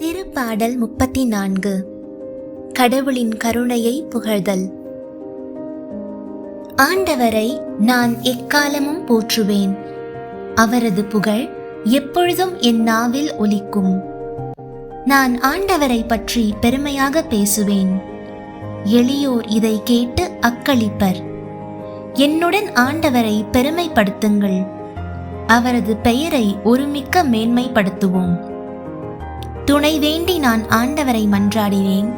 திருப்பாடல் முப்பத்தி நான்கு கடவுளின் கருணையை புகழ்தல். ஆண்டவரை நான் எக்காலமும் போற்றுவேன். அவரது புகழ் எப்பொழுதும் என் நாவில் ஒலிக்கும். நான் ஆண்டவரை பற்றி பெருமையாக பேசுவேன். எளியோர் இதை கேட்டு அக்களிப்பர். என்னுடன் ஆண்டவரை பெருமைப்படுத்துங்கள். அவரது பெயரை ஒருமிக்க மேன்மைப்படுத்துவோம். துணை வேண்டி நான் ஆண்டவரை மன்றாடினேன்.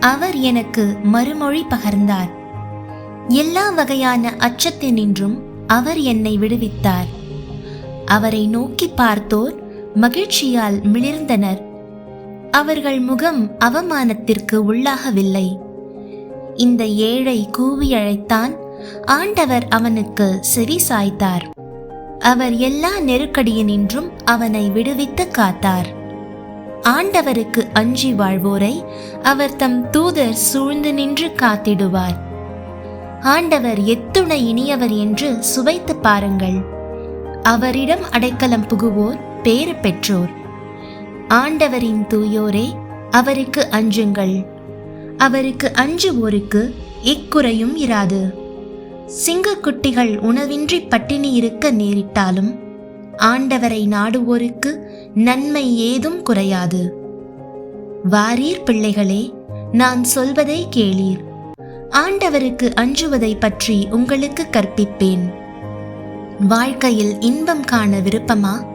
அவர் எனக்கு மறுமொழி பகர்ந்தார். எல்லா வகையான அச்சத்தினின்றும் அவர் என்னை விடுவித்தார். அவரை நோக்கி பார்த்தோர் மகிழ்ச்சியால் மிளிர்ந்தனர். அவர்கள் முகம் அவமானத்திற்கு உள்ளாகவில்லை. இந்த ஏழை கூவி அழைத்தான் ஆண்டவர் அவனுக்கு செவி சாய்த்தார். அவர் எல்லா நெருக்கடியினின்றும் அவனை விடுவித்து காத்தார். ஆண்டவருக்கு அஞ்சி வாழ்வோரை அவர் தம் தூதர் சூழ்ந்து நின்று காத்திடுவார். ஆண்டவர் எத்துணை இனியவர் என்று சுவைத்து பாருங்கள். அவரிடம் அடைக்கலம் புகுவோர் பேறு பெற்றோர். ஆண்டவரின் தூயோரே அவருக்கு அஞ்சுங்கள். அவருக்கு அஞ்சுவோருக்கு இக்குறையும் இராது. சிங்கக்குட்டிகள் உணவின்றி பட்டினி இருக்க நேரிட்டாலும் ஆண்டவரை நாடுவோருக்கு நன்மை ஏதும் குறையாது. வாரீர் பிள்ளைகளே நான் சொல்வதை கேளீர். ஆண்டவருக்கு அஞ்சுவதை பற்றி உங்களுக்கு கற்பிப்பேன். வாழ்க்கையில் இன்பம் காண விருப்பமா?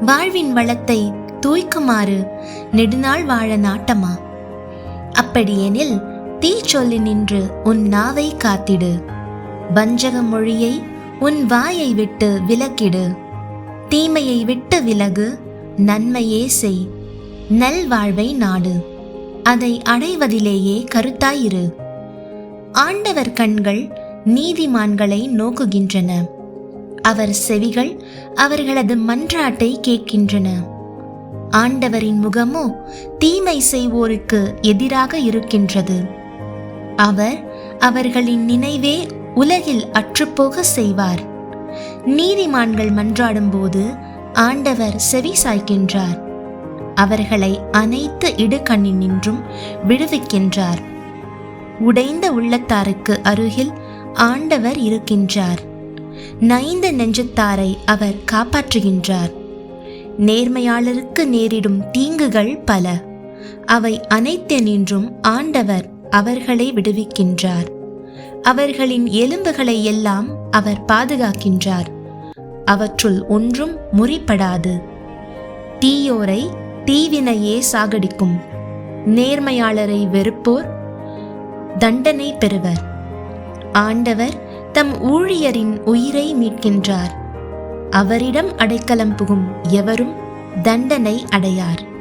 வாழ்வின் வளத்தை தூய்க்குமாறு நெடுநாள் வாழ நாட்டமா? அப்படியெனில் தீ சொல்லி நின்று உன் நாவை காத்திடு. வஞ்சக மொழியை உன் வாயை விட்டு விலக்கிடு. தீமையை விட்டு விலகு. நன்மையே செய். நல்வாழ்வை நாடு. அதை அடைவதிலேயே கருத்தாயிரு. ஆண்டவர் கண்கள் நீதிமான்களை நோக்குகின்றன. அவர் செவிகள் அவர்களது மன்றாட்டை கேட்கின்றன. ஆண்டவரின் முகமோ தீமை செய்வோருக்கு எதிராக இருக்கின்றது. அவர் அவர்களின் நினைவே உலகில் அற்றுப்போக செய்வார். நீதிமான்கள் மன்றாடும்போது ஆண்டவர் செவி சாய்க்கின்றார். அவர்களை அனைத்து இடுகண்ணினின்றும் விடுவிக்கின்றார். உடைந்த உள்ளத்தாருக்கு அருகில் ஆண்டவர் இருக்கின்றார். நைந்த நெஞ்சத்தாரை அவர் காப்பாற்றுகின்றார். நேர்மையாளருக்கு நேரிடும் தீங்குகள் பல. அவை அனைத்தினின்றும் ஆண்டவர் அவர்களை விடுவிக்கின்றார். அவர்களின் எலும்புகளை எல்லாம் அவர் பாதுகாக்கின்றார். அவற்றுள் ஒன்றும் முறிப்படாது தீயோரை தீவினையே சாகடிக்கும். நேர்மையாளரை வெறுப்போர் தண்டனை பெறுவர். ஆண்டவர் தம் ஊழியரின் உயிரை மீட்கின்றார். அவரிடம் அடைக்கலம் புகும் எவரும் தண்டனை அடையார்.